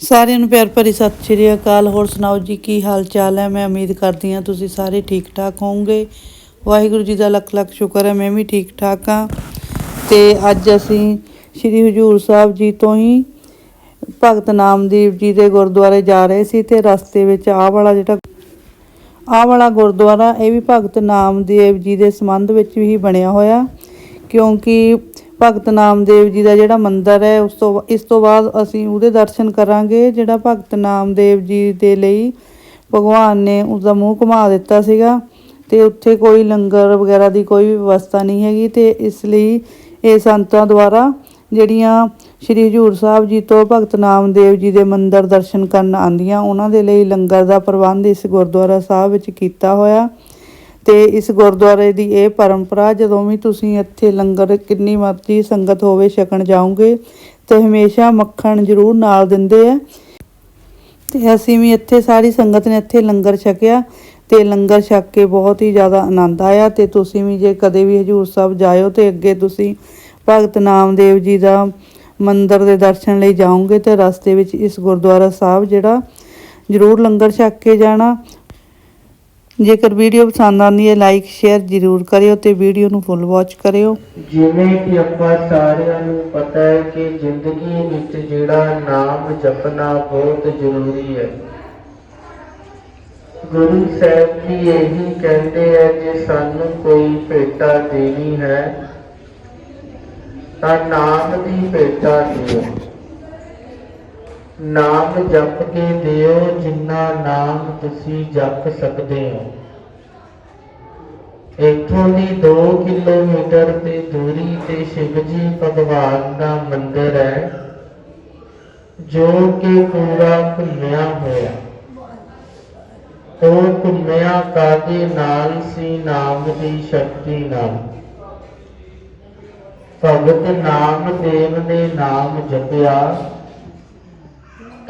ਸਾਰਿਆਂ ਨੂੰ ਪਿਆਰ ਭਰੀ ਸਤਿ ਸ਼੍ਰੀ ਅਕਾਲ। ਹੋਰ ਸੁਣਾਓ ਜੀ, ਕੀ ਹਾਲ ਚਾਲ ਹੈ? ਮੈਂ ਉਮੀਦ ਕਰਦੀ ਹਾਂ ਤੁਸੀਂ ਸਾਰੇ ਠੀਕ ਠਾਕ ਹੋਵੋਗੇ। ਵਾਹਿਗੁਰੂ ਜੀ ਦਾ ਲੱਖ ਲੱਖ ਸ਼ੁਕਰ ਹੈ, ਮੈਂ ਵੀ ਠੀਕ ਠਾਕ ਹਾਂ। ਤੇ ਅੱਜ ਅਸੀਂ ਸ੍ਰੀ ਹਜੂਰ ਸਾਹਿਬ ਜੀ ਤੋਂ ਹੀ ਭਗਤ ਨਾਮਦੇਵ ਜੀ ਦੇ ਗੁਰਦੁਆਰੇ ਜਾ ਰਹੇ ਸੀ ਤੇ ਰਸਤੇ ਵਿੱਚ ਆਹ ਵਾਲਾ ਜਿਹੜਾ ਆਹ ਵਾਲਾ ਗੁਰਦੁਆਰਾ, ਇਹ ਵੀ ਭਗਤ ਨਾਮਦੇਵ ਜੀ ਦੇ ਸੰਬੰਧ ਵਿੱਚ ਵੀ ਬਣਿਆ ਹੋਇਆ। ਕਿਉਂਕਿ ਭਗਤ ਨਾਮਦੇਵ ਜੀ ਦਾ ਜਿਹੜਾ ਮੰਦਿਰ ਹੈ, ਉਸ ਤੋਂ ਇਸ ਤੋਂ ਬਾਅਦ ਅਸੀਂ ਉਹਦੇ ਦਰਸ਼ਨ ਕਰਾਂਗੇ, ਜਿਹੜਾ ਭਗਤ ਨਾਮਦੇਵ ਜੀ ਦੇ ਲਈ ਭਗਵਾਨ ਨੇ ਉਸ ਦਾ ਮੂੰਹ ਘੁਮਾ ਦਿੱਤਾ ਸੀਗਾ ਤੇ ਉੱਥੇ ਕੋਈ ਲੰਗਰ ਵਗੈਰਾ ਦੀ ਕੋਈ ਵੀ ਵਿਵਸਥਾ ਨਹੀਂ ਹੈਗੀ ਤੇ ਇਸ ਲਈ ਇਹ ਸੰਤਾਂ ਦੁਆਰਾ ਜਿਹੜੀਆਂ ਸ੍ਰੀ ਹਜੂਰ ਸਾਹਿਬ ਜੀ ਤੋਂ ਭਗਤ ਨਾਮਦੇਵ ਜੀ ਦੇ ਮੰਦਿਰ ਦਰਸ਼ਨ ਕਰਨ ਆਉਂਦੀਆਂ, ਉਹਨਾਂ ਦੇ ਲਈ ਲੰਗਰ ਦਾ ਪ੍ਰਬੰਧ ਇਸ ਗੁਰਦੁਆਰਾ ਸਾਹਿਬ ਵਿੱਚ ਕੀਤਾ ਹੋਇਆ। ਤੇ ਇਸ ਗੁਰਦੁਆਰੇ ਦੀ ਇਹ ਪਰੰਪਰਾ, ਜਦੋਂ ਵੀ ਤੁਸੀਂ ਇੱਥੇ ਲੰਗਰ ਕਿੰਨੀ ਮਰਜ਼ੀ ਸੰਗਤ ਹੋਵੇ ਛਕਣ ਜਾਓਗੇ, ਤੇ ਹਮੇਸ਼ਾ ਮੱਖਣ ਜ਼ਰੂਰ ਨਾਲ ਦਿੰਦੇ ਆ। ਤੇ ਅਸੀਂ ਵੀ ਇੱਥੇ ਸਾਰੀ ਸੰਗਤ ਨੇ ਇੱਥੇ ਲੰਗਰ ਛਕਿਆ, ਤੇ ਲੰਗਰ ਛਕ ਕੇ ਬਹੁਤ ਹੀ ਜ਼ਿਆਦਾ ਆਨੰਦ ਆਇਆ। ਤੇ ਤੁਸੀਂ ਵੀ ਜੇ ਕਦੇ ਵੀ ਹਜੂਰ ਸਾਹਿਬ ਜਾਇਓ, ਤੇ ਅੱਗੇ ਤੁਸੀਂ ਭਗਤ ਨਾਮਦੇਵ ਜੀ ਦਾ ਮੰਦਿਰ ਦੇ ਦਰਸ਼ਨ ਲਈ ਜਾਓਗੇ, ਤੇ ਰਸਤੇ ਵਿੱਚ ਇਸ ਗੁਰਦੁਆਰਾ ਸਾਹਿਬ ਜਿਹੜਾ ਜ਼ਰੂਰ ਲੰਗਰ ਛਕ ਕੇ ਜਾਣਾ। ਜੇਕਰ ਵੀਡੀਓ ਪਸੰਦ ਆਉਂਦੀ ਹੈ ਲਾਈਕ ਸ਼ੇਅਰ ਜ਼ਰੂਰ ਕਰਿਓ ਤੇ ਵੀਡੀਓ ਨੂੰ ਫੁੱਲ ਵਾਚ ਕਰਿਓ। ਜਿਵੇਂ ਕਿ ਆਪਾਂ ਸਾਰਿਆਂ ਨੂੰ ਪਤਾ ਹੈ ਕਿ ਜ਼ਿੰਦਗੀ ਵਿੱਚ ਜਿਹੜਾ ਨਾਮ ਜਪਣਾ ਬਹੁਤ ਜ਼ਰੂਰੀ ਹੈ। ਗੁਰੂ ਸਾਹਿਬ ਜੀ ਇਹੀ ਕਹਿੰਦੇ ਹੈ ਕਿ ਸਾਨੂੰ ਕੋਈ ਭੇਟਾ ਦੇਣੀ ਹੈ, ਤਾਂ ਨਾਮ ਦੀ ਭੇਟਾ ਦਿਓ। ਨਾਮ ਜਪ ਕੇ ਦਿਓ, ਜਿੰਨਾ ਨਾਮ ਤੁਸੀਂ ਜਪ ਸਕਦੇ ਹੋ। ਇੱਥੋਂ ਦੀ 2 ਕਿਲੋਮੀਟਰ ਤੇ ਦੂਰੀ ਤੇ ਸ਼ਿਵਜੀ ਭਗਵਾਨ ਦਾ ਮੰਦਿਰ ਹੈ, ਜੋ ਕਿ ਪੂਰਾ ਘੁੰਮਿਆ ਹੋਇਆ। ਉਹ ਘੁੰਮਿਆ ਕਾਦੇ ਨਾਲ ਸੀ? ਨਾਮ ਦੀ ਸ਼ਕਤੀ ਨਾਲ। ਭਗਤ ਨਾਮ ਦੇਵ ਨੇ ਨਾਮ ਜਪਿਆ।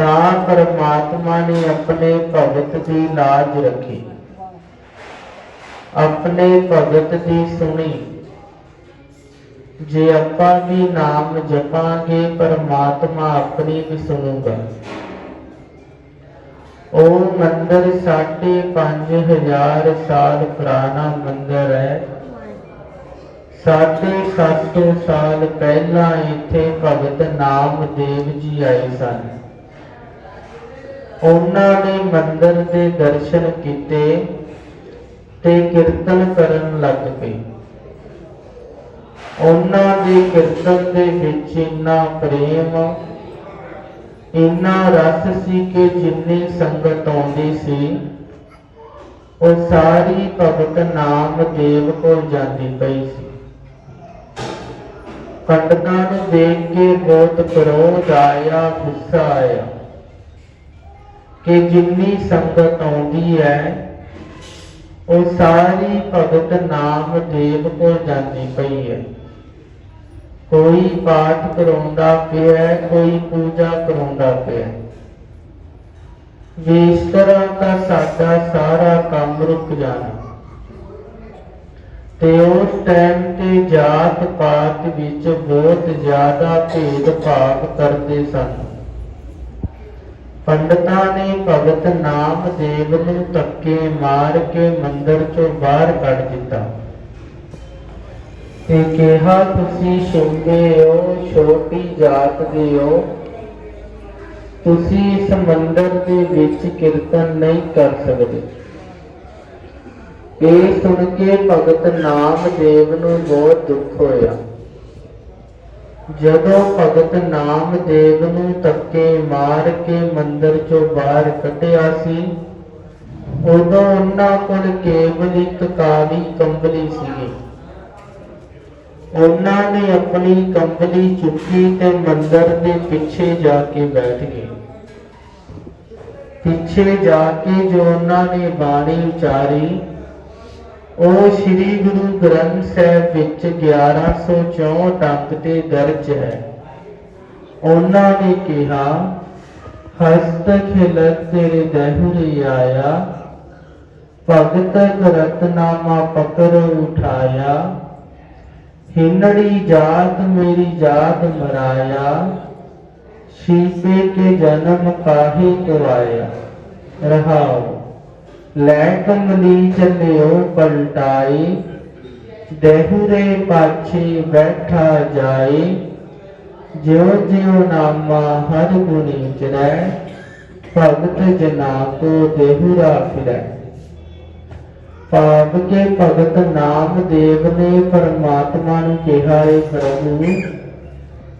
ਤਾਂ ਪਰਮਾਤਮਾ ਨੇ ਆਪਣੇ ਭਗਤ ਦੀ ਲਾਜ ਰੱਖੀ। ਆਪਣੇ ਭਗਤ ਦੀ ਸੁਣੀ। ਜੇ ਆਪਾਂ ਵੀ ਨਾਮ ਜਪਾਂਗੇ, ਪਰਮਾਤਮਾ ਆਪਣੀ ਵੀ ਸੁਣੂਗਾ। ਉਹ ਮੰਦਰ ਸਾਢੇ ਪੰਜ ਹਜ਼ਾਰ ਸਾਲ ਪੁਰਾਣਾ ਮੰਦਰ ਹੈ। ਸਾਢੇ ਸੱਤ ਸੌ ਸਾਲ ਪਹਿਲਾਂ ਇੱਥੇ ਭਗਤ ਨਾਮਦੇਵ ਜੀ ਆਏ ਸਨ। ਉਹਨਾਂ ਨੇ ਮੰਦਰ ਦੇ ਦਰਸ਼ਨ ਕੀਤੇ ਤੇ ਕੀਰਤਨ ਕਰਨ ਲੱਗ ਪਏ। ਉਹਨਾਂ ਦੇ ਕੀਰਤਨ ਦੇ ਵਿੱਚ ਇੰਨਾ ਪ੍ਰੇਮ, ਇੰਨਾ ਰਸ ਸੀ ਕਿ ਜਿੰਨੀ ਸੰਗਤ ਆਉਂਦੀ ਸੀ, ਉਹ ਸਾਰੀ ਭਗਤ ਨਾਮਦੇਵ ਕੋਲ ਜਾਂਦੀ ਪਈ ਸੀ। ਪੰਡਤਾਂ ਨੂੰ ਦੇਖ ਕੇ ਬਹੁਤ ਕ੍ਰੋਧ ਆਇਆ, ਗੁੱਸਾ ਆਇਆ। ਕਿ ਜਿੰਨੀ ਸੰਗਤ ਆਉਂਦੀ ਹੈ, ਉਹ ਸਾਰੀ ਭਗਤ ਨਾਮ ਦੇਵ ਕੋਲ ਜਾਂਦੀ ਪਈ ਹੈ। ਕੋਈ ਪਾਠ ਕਰਾਉਂਦਾ ਪਿਆ ਕੋਈ ਪੂਜਾ ਕਰਾਉਂਦਾ ਪਿਆ ਇਸ ਤਰ੍ਹਾਂ ਤਾਂ ਸਾਡਾ ਸਾਰਾ ਕੰਮ ਰੁਕ ਜਾਣਾ। ਤੇ ਉਸ ਟਾਈਮ ਤੇ ਜਾਤ ਪਾਤ ਵਿੱਚ ਬਹੁਤ ਜ਼ਿਆਦਾ ਭੇਦ ਭਾਵ ਕਰਦੇ ਸਨ। ਪੰਡਤਾਂ ਨੇ ਭਗਤ ਨਾਮਦੇਵ ਨੂੰ ਧੱਕੇ ਮਾਰ ਕੇ ਮੰਦਰ ਚੋਂ ਬਾਹਰ ਕੱਢ ਦਿੱਤਾ। ਤੇ ਕਿਹਾ, ਤੁਸੀਂ ਸ਼ਿੰਦੇ ਹੋ, ਛੋਟੀ ਜਾਤ ਦੇ ਹੋ ਤੁਸੀਂ ਇਸ ਮੰਦਰ ਦੇ ਵਿੱਚ ਕੀਰਤਨ ਨਹੀਂ ਕਰ ਸਕਦੇ। ਇਹ ਸੁਣ ਕੇ ਭਗਤ ਨਾਮਦੇਵ ਨੂੰ ਬਹੁਤ ਦੁੱਖ ਹੋਇਆ। ਜਦੋਂ ਭਗਤ ਨਾਮਦੇਵ ਨੂੰ ਧੱਕੇ ਮਾਰ ਕੇ ਮੰਦਰ ਚੋਂ ਬਾਹਰ ਕੱਢਿਆ ਸੀ, ਉਦੋਂ ਉਹਨਾਂ ਕੋਲ ਕੇਵਲ ਇੱਕ ਕਾਲੀ ਕੰਬਲੀ ਸੀ। ਉਹਨਾਂ ਨੇ ਆਪਣੀ ਕੰਬਲੀ ਚੁੱਕੀ ਤੇ ਮੰਦਰ ਦੇ ਪਿੱਛੇ ਜਾ ਕੇ ਬੈਠ ਗਏ। ਪਿੱਛੇ ਜਾ ਕੇ ਜੋ ਉਹਨਾਂ ਨੇ ਬਾਣੀ ਉਚਾਰੀ ਉਹ ਸ੍ਰੀ ਗੁਰੂ ਗ੍ਰੰਥ ਸਾਹਿਬ ਵਿੱਚ 1164 ਅੰਕ ਤੇ ਦਰਜ ਹੈ। ਉਹਨਾਂ ਨੇ ਕਿਹਾ, ਹਸਤ ਖਿਲਤ ਤੇਰੇ ਦਹੁਰੇ ਆਇਆ, ਭਗਤ ਰਤਨਾਮਾ ਪਕੜ ਉਠਾਇਆ, ਹਿੰਨੜੀ ਜਾਤ ਮੇਰੀ ਜਾਤ ਮਰਾਇਆ ਸ਼ੀਪੇ ਕੇ ਜਨਮ ਕਾਹੇ ਕੋ ਆਇਆ ਲੈ ਕਮਲੀ ਚੱਲਿਓ ਪਲਟਾਈ, ਦੇਹੁਰੇ ਪਾਛੇ ਬੈਠਾ ਜਾਏ। ਜਿਉ ਜਿਉ ਨਾਮਾ ਹਰ ਗੁਣੀ ਚਰੈ ਭਗਤ ਜਨਾ ਕੋ ਦੇਹੁਰਾ ਫਿਰੈ। ਪਾਪ ਕੇ ਭਗਤ ਨਾਮ ਦੇਵ ਨੇ ਪਰਮਾਤਮਾ ਨੂੰ ਕਿਹਾ ਏ ਪ੍ਰਭੂ,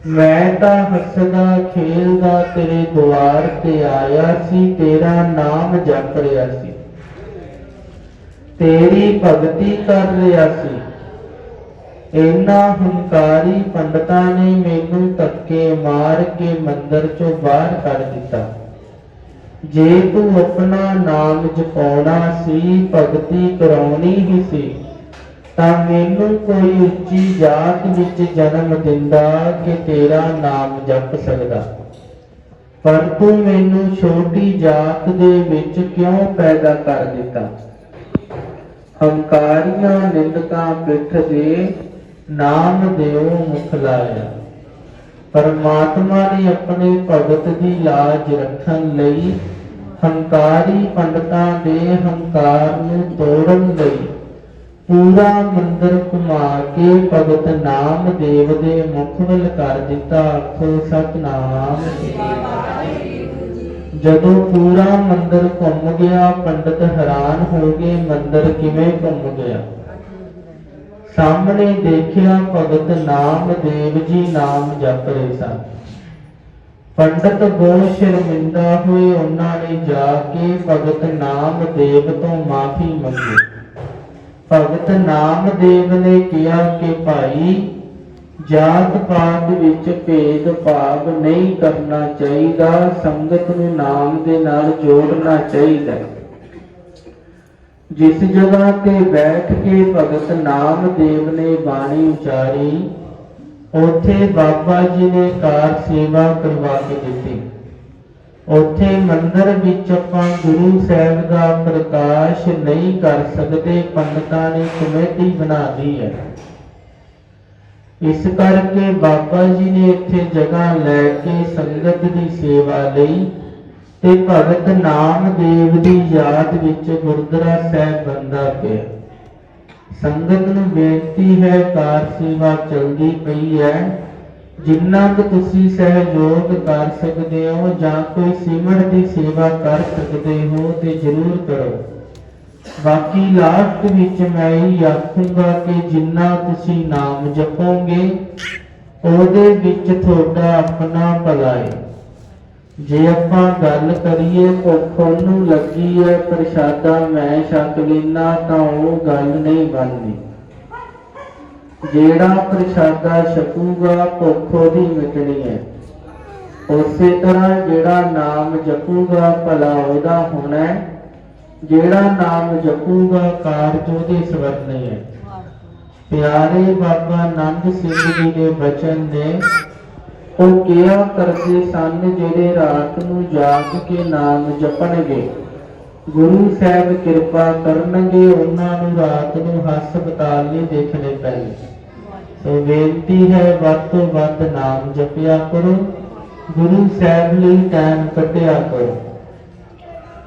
ਮੈਂ ਤਾਂ ਹੱਸਦਾ ਖੇਲਦਾ ਤੇਰੇ ਦੁਆਰ ਤੇ ਆਇਆ ਸੀ, ਤੇਰਾ ਨਾਮ ਜਪ ਰਿਹਾ ਸੀ। ਤੇਰੀ ਭਗਤੀ ਕਰ ਰਿਹਾ ਸੀ। ਇਹਨਾਂ ਹੰਕਾਰੀ ਪੰਡਤਾਂ ਨੇ ਮੈਨੂੰ ਧੱਕੇ ਮਾਰ ਕੇ ਮੰਦਰ ਚੋਂ ਬਾਹਰ ਕੱਢ ਦਿੱਤਾ। ਜੇ ਤੂੰ ਆਪਣਾ ਨਾਮ ਜਪਾਉਣਾ ਸੀ, ਭਗਤੀ ਕਰਾਉਣੀ ਹੀ ਸੀ, ਤਾਂ ਮੈਨੂੰ ਕੋਈ ਉੱਚੀ ਜਾਤ ਵਿੱਚ ਜਨਮ ਦਿੰਦਾ ਕਿ ਤੇਰਾ ਨਾਮ ਜਪ ਸਕਦਾ। ਪਰ ਤੂੰ ਮੈਨੂੰ ਛੋਟੀ ਜਾਤ ਦੇ ਵਿੱਚ ਕਿਉਂ ਪੈਦਾ ਕਰ ਦਿੱਤਾ? ਹੰਕਾਰੀਆਂ ਨਿੰਦਕਾਂ ਪਿੱਠ ਦੇ ਨਾਮ ਦਿਓ ਮੁਖ ਲਾਇਆ। ਪਰਮਾਤਮਾ ਨੇ ਆਪਣੇ ਭਗਤ ਦੀ ਲਾਜ ਰੱਖਣ ਲਈ ਹੰਕਾਰੀ ਪੰਡਤਾਂ ਦੇ ਹੰਕਾਰ ਨੂੰ ਤੋੜਨ ਲਈ ਪੂਰਾ ਮੰਦਰ ਘੁਮਾ ਕੇ ਭਗਤ ਨਾਮ ਦੇਵ ਦੇ ਮੁਖ ਵੱਲ ਕਰ ਦਿੱਤਾ। ਆਖੋ, ਸਤਨਾਮ। ਜਦੋਂ ਪੂਰਾ ਮੰਦਰ ਘੁੰਮ ਗਿਆ, ਪੰਡਤ ਹੈਰਾਨ ਹੋ ਗਏ, ਮੰਦਰ ਕਿਵੇਂ ਘੁੰਮ ਗਿਆ? ਸਾਹਮਣੇ ਦੇਖਿਆ ਭਗਤ ਨਾਮ, ਦੇਵ ਜੀ ਨਾਮ ਜਪ ਰਹੇ ਸਨ। ਪੰਡਤ ਬਹੁਤ ਸ਼ਰਮਿੰਦਾ ਹੋਏ, ਉਹਨਾਂ ਨੇ ਜਾ ਕੇ ਭਗਤ ਨਾਮ, ਦੇਵ ਤੋਂ ਮਾਫੀ ਮੰਗੀ। ਭਗਤ ਨਾਮ, ਦੇਵ ਨੇ ਕਿਹਾ ਕਿ ਭਾਈ ਜਾਤ ਪਾਤ ਵਿੱਚ ਭੇਦ ਭਾਵ ਨਹੀਂ ਕਰਨਾ ਚਾਹੀਦਾ, ਸੰਗਤ ਨੂੰ ਨਾਮ ਦੇ ਨਾਲ ਜੋੜਨਾ ਚਾਹੀਦਾ। ਜਿਸ ਜਗ੍ਹਾ ਤੇ ਬੈਠ ਕੇ ਭਗਤ ਨਾਮਦੇਵ ਨੇ ਬਾਣੀ ਉਚਾਰੀ, ਉੱਥੇ ਬਾਬਾ ਜੀ ਨੇ ਕਾਰ ਸੇਵਾ ਕਰਵਾ ਕੇ ਦਿੱਤੀ। ਉੱਥੇ ਮੰਦਰ ਵਿੱਚ ਆਪਾਂ ਗੁਰੂ ਸਾਹਿਬ ਦਾ ਪ੍ਰਕਾਸ਼ ਨਹੀਂ ਕਰ ਸਕਦੇ, ਪੰਡਤਾਂ ਨੇ ਕਮੇਟੀ ਬਣਾ ਲਈ ਹੈ। ਇਸ ਕਰਕੇ ਬਾਬਾ ਜੀ ਨੇ ਇੱਥੇ ਜਗ੍ਹਾ ਲੈ ਕੇ ਸੰਗਤ ਦੀ ਸੇਵਾ ਲਈ ਤੇ ਭਗਤ ਨਾਮਦੇਵ ਦੀ ਯਾਦ ਵਿੱਚ ਗੁਰਦੁਆਰਾ ਸਾਹਿਬ ਬੰਦਾ ਪਿਆ। ਸੰਗਤ ਨੂੰ ਬੇਨਤੀ ਹੈ ਕਾਰ ਸੇਵਾ ਚਲਦੀ ਪਈ ਹੈ। ਜਿੰਨਾ ਕੁ ਤੁਸੀਂ ਸਹਿਯੋਗ ਕਰ ਸਕਦੇ ਹੋ ਜਾਂ ਕੋਈ ਸਿਮਰ ਦੀ ਸੇਵਾ ਕਰ ਸਕਦੇ ਹੋ, ਤੇ ਜ਼ਰੂਰ ਕਰੋ। ਬਾਕੀ ਲਾਸਟ ਵਿੱਚ ਮੈਂ ਇਹ ਆਖੂੰਗਾ ਕਿ ਜਿੰਨਾ ਤੁਸੀਂ ਨਾਮ ਜਪੋਗੇ, ਉਹਦੇ ਵਿੱਚ ਤੁਹਾਡਾ ਆਪਣਾ ਭਲਾ ਹੈ ਜੇ ਆਪਾਂ ਗੱਲ ਕਰੀਏ ਭੁੱਖ ਉਹਨੂੰ ਲੱਗੀ ਹੈ, ਪ੍ਰਸ਼ਾਦਾ ਮੈਂ ਛਕ ਲੈਣਾ ਤਾਂ ਉਹ ਗੱਲ ਨਹੀਂ ਬਣਦੀ। ਜਿਹੜਾ ਪ੍ਰਸ਼ਾਦਾ ਛਕੂਗਾ, ਭੁੱਖ ਉਹਦੀ ਮਿਟਣੀ ਹੈ। ਉਸੇ ਤਰ੍ਹਾਂ ਜਿਹੜਾ ਨਾਮ ਜਪੂਗਾ, ਭਲਾ ਉਹਦਾ ਹੋਣਾ ਹੈ। ਜਿਹੜਾ ਨਾਮ ਜਪੂਗਾ ਕਾਰਜ ਉਹਦੇ ਸਵਰਨੇ ਹੈ। ਪਿਆਰੇ ਬਾਬਾ ਆਨੰਦ ਸਿੰਘ ਜੀ ਦੇ ਬਚਨ ਨੇ ਉਹ ਕਿਹਾ ਕਰਦੇ ਸਨ ਜਿਹੜੇ ਰਾਤ ਨੂੰ ਜਾਗ ਕੇ ਨਾਮ ਜਪਣਗੇ। ਗੁਰੂ ਸਾਹਿਬ ਕਿਰਪਾ ਕਰਨਗੇ, ਉਹਨਾਂ ਨੂੰ ਰਾਤ ਨੂੰ ਹਸਪਤਾਲ ਨਹੀਂ ਦੇਖਣੇ ਪੈਣੇ ਸੋ ਬੇਨਤੀ ਹੈ, ਵੱਧ ਤੋਂ ਵੱਧ ਨਾਮ ਜਪਿਆ ਕਰੋ। ਗੁਰੂ ਸਾਹਿਬ ਲਈ ਟਾਈਮ ਕੱਢਿਆ ਕਰੋ।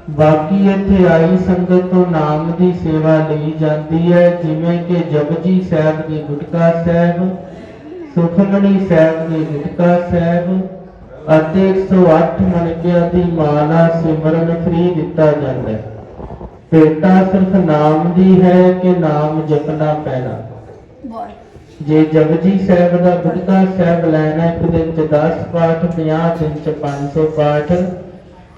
ਬਾਕੀ ਇੱਥੇ ਆਈ ਸੰਗਤ ਤੋਂ ਨਾਮ ਦੀ ਸੇਵਾ ਲਈ ਜਾਂਦੀ ਹੈ, ਜਿਵੇਂ ਕਿ ਜਪਜੀ ਸਾਹਿਬ ਦੀ ਗੁਟਕਾ ਸਾਹਿਬ ਸੁਖਮਣੀ ਸਾਹਿਬ ਦੀ ਗੁਟਕਾ ਸਾਹਿਬ ਅਤੇ 108 ਮਣਕਿਆਂ ਦੀ ਮਾਲਾ ਸਿਮਰਨ ਫ੍ਰੀ ਦਿੱਤਾ ਜਾਂਦਾ ਹੈ। ਭੇਟਾ ਸਿਰਫ ਨਾਮ ਦੀ ਹੈ ਕਿ ਨਾਮ ਜਪਣਾ ਪੈਣਾ। ਜੇ ਜਪਜੀ ਸਾਹਿਬ ਦਾ ਗੁਟਕਾ ਸਾਹਿਬ ਲੈਣਾ ਇੱਕ ਦਿਨ ਚ 10 ਪਾਠ 50 ਦਿਨ ਚ 500 ਪਾਠ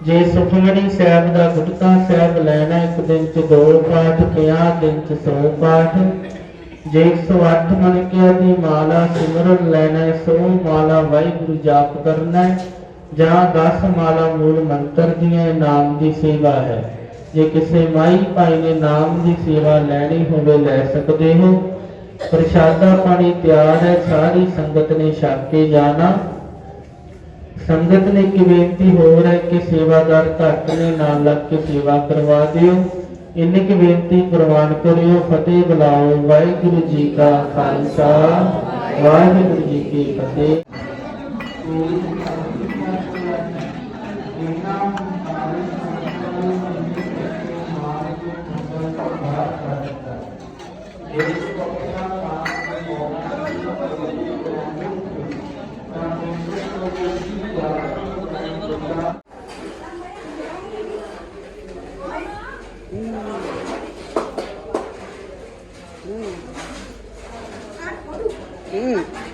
ਜੇ ਸੁਖਮਣੀ ਸਾਹਿਬ ਦਾ ਗੁਟਕਾ ਸਾਹਿਬ ਲੈਣਾ, ਇੱਕ ਦਿਨ ਚ ਦੋ ਪਾਠ 50 ਦਿਨ ਚ 100 ਪਾਠ? ਜੇ 108 ਮਣਕਿਆਂ ਦੀ ਮਾਲਾ ਸਿਮਰਨ ਲੈਣਾ 100 ਮਾਲਾ ਵਾਹਿਗੁਰੂ ਜਾਪ ਕਰਨਾ ਜਾਂ 10 ਮਾਲਾ ਮੂਲ ਮੰਤਰ ਦੀਆਂ ਨਾਮ ਦੀ ਸੇਵਾ ਹੈ। ਜੇ ਕਿਸੇ ਮਾਈ ਭਾਈ ਨੇ ਨਾਮ ਦੀ ਸੇਵਾ ਲੈਣੀ ਹੋਵੇ, ਲੈ ਸਕਦੇ ਹੋ। ਪ੍ਰਸ਼ਾਦਾ ਪਾਣੀ ਤਿਆਰ ਹੈ, ਸਾਰੀ ਸੰਗਤ ਨੇ ਛਕ ਕੇ ਜਾਣਾ। ਸੰਗਤ ਨੇ ਇੱਕ ਬੇਨਤੀ ਹੋਰ ਹੈ ਕਿ ਸੇਵਾਦਾਰ ਘੱਟ ਨੇ ਨਾਲ ਲੱਗ ਕੇ ਸੇਵਾ ਕਰਵਾ ਦਿਓ ਇੰਨੀ ਕੁ ਬੇਨਤੀ ਪ੍ਰਵਾਨ ਕਰਿਓ ਫਤਿਹ ਬੁਲਾਓ ਵਾਹਿਗੁਰੂ ਜੀ ਕਾ ਖਾਲਸਾ ਵਾਹਿਗੁਰੂ ਜੀ ਕੀ ਫਤਿਹ ਇਹਨਾਂ ਸਾਰੇ ਸੰਤਾਂ ਨੂੰ ਮਾਰ ਕੇ ਮੰਦਰ ਤੋਂ ਬਾਹਰ ਕਰ ਦਿੱਤਾ ਇਹ 嗯。